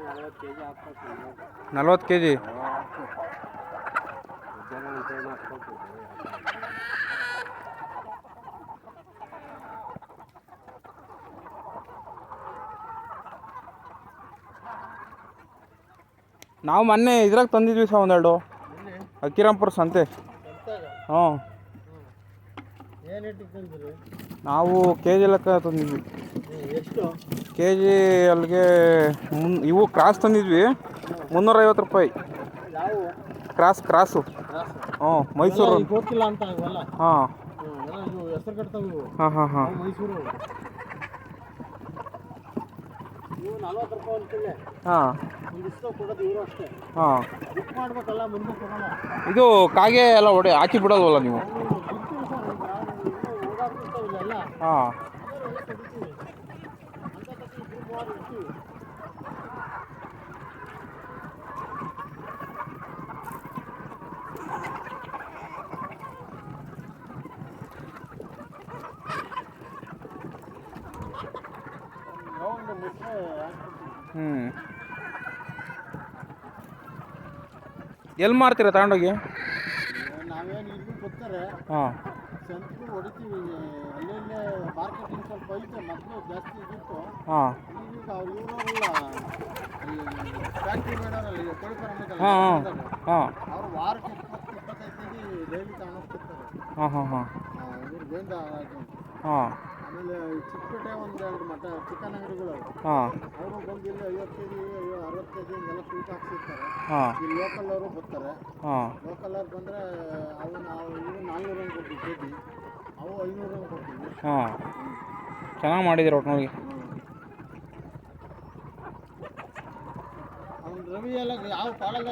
ನಲವತ್ತು K G ಹಾಕ್ಬೇಕು ನಲ್ವತ್ತು ಕೆ ಜಿ ಜನ ಅಂತ ಏನು ಹಾಕ್ಬೇಕು ನಾವು ಮೊನ್ನೆ ಇದ್ರಾಗ ತಂದಿದ್ವಿ ಸಹ ಒಂದೆರಡು ಅಕ್ಕಿರಾಂಪುರ ಸಂತೆ ಹ್ಞೂ ಏನು ಇಟ್ಟು ತಂದಿರಿ ನಾವು ಕೆ ಜಿ ಲೆಕ್ಕ ತಂದಿದ್ವಿ. ಎಷ್ಟು? ಕೆ ಜಿ ಅಲ್ಲಿಗೆ ಮುನ್ ಇವು ಕ್ರಾಸ್ ತಂದಿದ್ವಿ. ಮುನ್ನೂರೈವತ್ತು ರೂಪಾಯಿ. Cross cross. ಹ್ಞೂ ಮೈಸೂರು. ಗೊತ್ತಿಲ್ಲ ಅಂತ ಇವೆಲ್ಲ ಹಾಂ. ಹಾಂ ಹಾಂ ಹಾಂ. ಹಾಂ. ಹಾಂ. ಇದು ಕಾಗೆ ಎಲ್ಲ ಒಡೆ ಹಾಕಿ ಬಿಡಲ್ವಲ್ಲ ನೀವು? ಹಾಂ. ಹ್ಞೂ ಎಲ್ಲಿ ಮಾರ್ತೀರಾ ತಗೊಂಡೋಗಿ? ನಾವೇನು ಬರ್ತಾರೆ. ಹಾಂ. ಸಂತಿಗೂ ಹೊಡಿತೀವಿ. ಅಲ್ಲಲ್ಲೇ ಮಾರ್ಕೆಟಿಂಗ್ ಸ್ವಲ್ಪ ಐತೆ ಮೊದಲು ಜಾಸ್ತಿ ಇದ್ದಿತ್ತು. ಹಾಂ. ಈಗ ಅವ್ರು ಇವರಲ್ಲ ಫ್ಯಾಕ್ಟ್ರಿ ಮಾಡೋರಲ್ಲ ಈಗ ಕೋಳಿ ಫಾರ್ಮ್ ಹಾಂ ಹಾಂ. ಹಾಂ. ಅವ್ರು ವಾರಕ್ಕೆ ಇಪ್ಪತ್ತು ಇಪ್ಪತ್ತೈದು ಕೆ ಜಿ ಡೈಲಿ ತಗೊಂಡೋಗ್ತಿರ್ತಾರೆ ಹಾಂ ಹಾಂ ಹಾಂ. ಇವ್ರು ಗೋವಿಂದ ರಾಜು ಅಂತ. ಹಾಂ. ಆಮೇಲೆ ಈ ಚಿಕ್ಕಪೇಟೆ ಒಂದೆರಡು ಮಠ ಚಿಕನ್ ಅಂಗಡಿಗಳು ಹಾಂ. ಅವರು ಬಂದು ಇಲ್ಲಿ ಐವತ್ತು ಕೆ ಜಿ ಅರವತ್ತು ಕೆ ಜಿ ಹಿಂಗೆಲ್ಲ ತೂಕ ಹಾಕ್ಸಿರ್ತಾರೆ. ಹಾಂ. ಇಲ್ಲಿ ಲೋಕಲ್ ಅವರು ಬರ್ತಾರೆ. ಹಾಂ. ಲೋಕಲ್ ಅವ್ರು ಬಂದರೆ ಅವು ಹಾಂ. ಚೆನ್ನಾಗಿ ಮಾಡಿದ್ದೀರ ಒಟ್ನೊಳಗೆ ರವಿ ಎಲ್ಲ ಯಾವ ಕಾಲೆಲ್ಲ